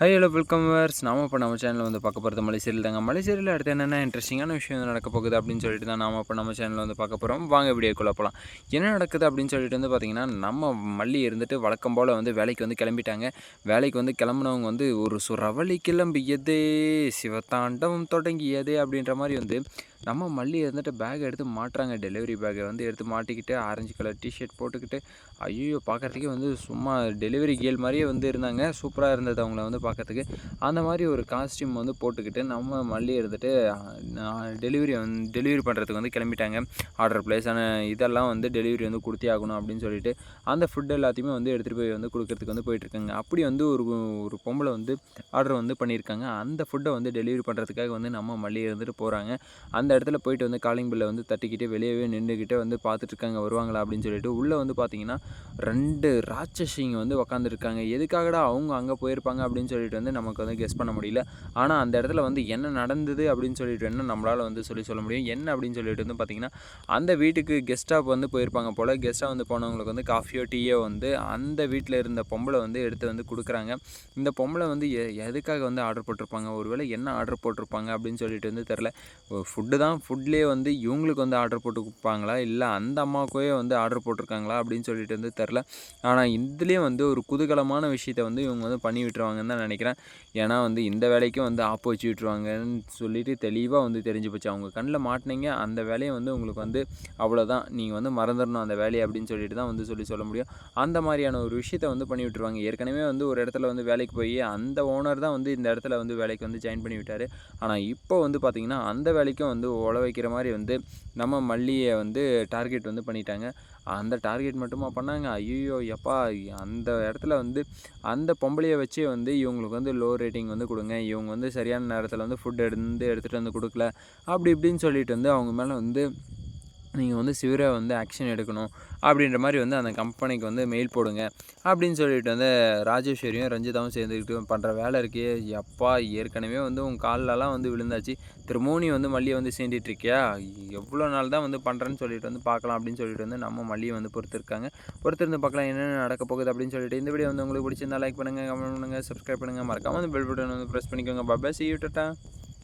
High hello welcome verse நாம இப்போ நம்ம சேனலில் வந்து பார்க்க போகிறது மலைசேரியில் தாங்க. மலைசேரியில் அடுத்து என்னென்ன இன்ட்ரெஸ்டிங்கான விஷயம் நடக்க போகுது அப்படின்னு சொல்லிட்டு தான் நாம இப்போ நம்ம சேனலில் வந்து பார்க்க போகிறோம் வாங்க வீடியோக்குள்ளே போகலாம் என்ன நடக்குது அப்படின்னு சொல்லிட்டு வந்து பார்த்திங்கன்னா நம்ம மல்லி இருந்துட்டு வழக்கம் போல் வந்து வேலைக்கு வந்து கிளம்பிட்டாங்க. வேலைக்கு வந்து கிளம்புனவங்க வந்து ஒரு சுரவழி கிளம்பியதே சிவத்தாண்டவம் தொடங்கியதே அப்படின்ற மாதிரி வந்து நம்ம மல்லி இருந்துட்டு பேக் எடுத்து மாட்டுறாங்க. டெலிவரி பேக்கை வந்து எடுத்து மாட்டிக்கிட்டு ஆரஞ்சு கலர் டிஷர்ட் போட்டுக்கிட்டு ஐயோ பார்க்குறதுக்கே வந்து சும்மா டெலிவரி கேள் மாதிரியே வந்து இருந்தாங்க. சூப்பராக இருந்தது அவங்கள வந்து பார்க்கறதுக்கு. அந்த மாதிரி ஒரு காஸ்டியூம் வந்து போட்டுக்கிட்டு நம்ம மல்லி எடுத்துகிட்டு டெலிவரி வந்து டெலிவரி பண்ணுறதுக்கு வந்து கிளம்பிட்டாங்க. ஆர்டர் ப்ளேஸ் ஆனால் இதெல்லாம் வந்து டெலிவரி வந்து கொடுத்தே ஆகணும் அப்படின்னு சொல்லிட்டு அந்த ஃபுட் எல்லாத்தையுமே வந்து எடுத்துகிட்டு போய் வந்து கொடுக்கறதுக்கு வந்து போயிட்டுருக்காங்க. அப்படி வந்து ஒரு ஒரு பொம்பளை வந்து ஆர்டர் வந்து பண்ணியிருக்காங்க. அந்த ஃபுட்டை வந்து டெலிவரி பண்ணுறதுக்காக வந்து நம்ம மல்லி இருந்துட்டு போகிறாங்க அந்த இடத்துல போயிட்டு வந்து காலிங் பில்லை வந்து தட்டிக்கிட்டு வெளியவே நின்றுக்கிட்டே வந்து பார்த்துட்ருக்காங்க வருவாங்களா அப்படின்னு சொல்லிட்டு. உள்ளே வந்து பார்த்தீங்கன்னா ரெண்டு ராட்சசிங்க வந்து உக்காந்துருக்காங்க. எதுக்காகடா அவங்க அங்கே போயிருப்பாங்க அப்படின்னு சொல்லிட்டு வந்து நமக்கு வந்து கெஸ் பண்ண முடியல. ஆனால் அந்த இடத்துல வந்து என்ன நடந்தது அப்படின்னு சொல்லிட்டு என்ன நம்மளால் வந்து சொல்லி சொல்ல முடியும். என்ன அப்படின்னு சொல்லிட்டு வந்து பார்த்திங்கன்னா அந்த வீட்டுக்கு கெஸ்ட்டாக வந்து போயிருப்பாங்க போல். கெஸ்ட்டாக வந்து போனவங்களுக்கு வந்து காஃபியோ டீயோ வந்து அந்த வீட்டில் இருந்த பொம்பளை வந்து எடுத்து வந்து கொடுக்குறாங்க. இந்த பொம்பளை வந்து எ எதுக்காக வந்து ஆர்டர் போட்டிருப்பாங்க? ஒருவேளை என்ன ஆர்டர் போட்டிருப்பாங்க அப்படின்னு சொல்லிட்டு வந்து தெரில ஃபுட்டு தான். ஃபுட்லேயே வந்து இவங்களுக்கு வந்து ஆர்டர் போட்டு கொடுப்பாங்களா இல்லை அந்த அம்மாவுக்கே வந்து ஆர்டர் போட்டிருக்காங்களா? அப்படின்னு சொல்லிட்டு வந்து தெரில ஆனால் இதுலேயே வந்து ஒரு குதூகலமான விஷயத்தை வந்து இவங்க வந்து பண்ணி விட்டுருவாங்கன்னு தான் நினைக்கிறேன். ஏன்னா வந்து இந்த வேலைக்கும் வந்து ஆப்பு வச்சு விட்டுருவாங்கன்னு சொல்லிட்டு தெளிவாக வந்து தெரிஞ்சு போச்சு. அவங்க கண்ணில் மாட்டினீங்க அந்த வேலையை வந்து உங்களுக்கு வந்து அவ்வளோதான் நீங்கள் வந்து மறந்துடணும் அந்த வேலையை அப்படின்னு சொல்லிட்டு தான் வந்து சொல்லி சொல்ல முடியும். அந்த மாதிரியான ஒரு விஷயத்த வந்து பண்ணி விட்டுருவாங்க. ஏற்கனவே வந்து ஒரு இடத்துல வந்து வேலைக்கு போய் அந்த ஓனர் தான் வந்து இந்த இடத்துல வந்து வேலைக்கு வந்து ஜாயின் பண்ணி விட்டார். ஆனால் இப்போ வந்து பார்த்திங்கன்னா அந்த வேலைக்கும் வந்து உழ வைக்கிற மாதிரி வந்து நம்ம மல்லியை வந்து டார்கெட் வந்து பண்ணிட்டாங்க. அந்த டார்கெட் மட்டுமா பண்ணாங்க? ஐயோ எப்பா அந்த இடத்துல வந்து அந்த பொம்பளையை வச்சே வந்து இவங்களுக்கு வந்து லோ ரேட்டிங் வந்து கொடுங்க. இவங்க வந்து சரியான நேரத்தில் வந்து ஃபுட் எடுத்து எடுத்துகிட்டு வந்து கொடுக்கல. அப்படி இப்படின்னு சொல்லிட்டு வந்து அவங்க மேலே வந்து நீங்கள் வந்து சிவியராக வந்து ஆக்ஷன் எடுக்கணும் அப்படின்ற மாதிரி வந்து அந்த கம்பெனிக்கு வந்து மெயில் போடுங்க. அப்படின்னு சொல்லிட்டு வந்து ராஜேஸ்வரியும் ரஞ்சிதாவும் சேர்ந்துக்கிட்டு பண்ணுற வேலை இருக்கே. எப்பா ஏற்கனவே வந்து உங்கள் கால்லலாம் வந்து விழுந்தாச்சு. திரும்பவும் நீ வந்து மல்லியை வந்து சேர்ந்துட்டுருக்கியா எவ்வளோ நாள் தான் வந்து பண்ணுறேன்னு சொல்லிட்டு வந்து பார்க்கலாம் அப்படின்னு சொல்லிட்டு வந்து நம்ம மல்லியை வந்து பொறுத்திருக்காங்க. பொறுத்திருந்து பார்க்கலாம் என்னென்ன நடக்க போகுது அப்படின்னு சொல்லிட்டு இந்த வீடியோ வந்து உங்களுக்கு பிடிச்சிருந்தா லைக் பண்ணுங்கள் கமெண்ட் பண்ணுங்கள் சப்ஸ்கிரைப் பண்ணுங்கள் மறக்காமல் வந்து பெல் பட்டன் வந்து ப்ரெஸ் பண்ணிக்கோங்க. Baba C you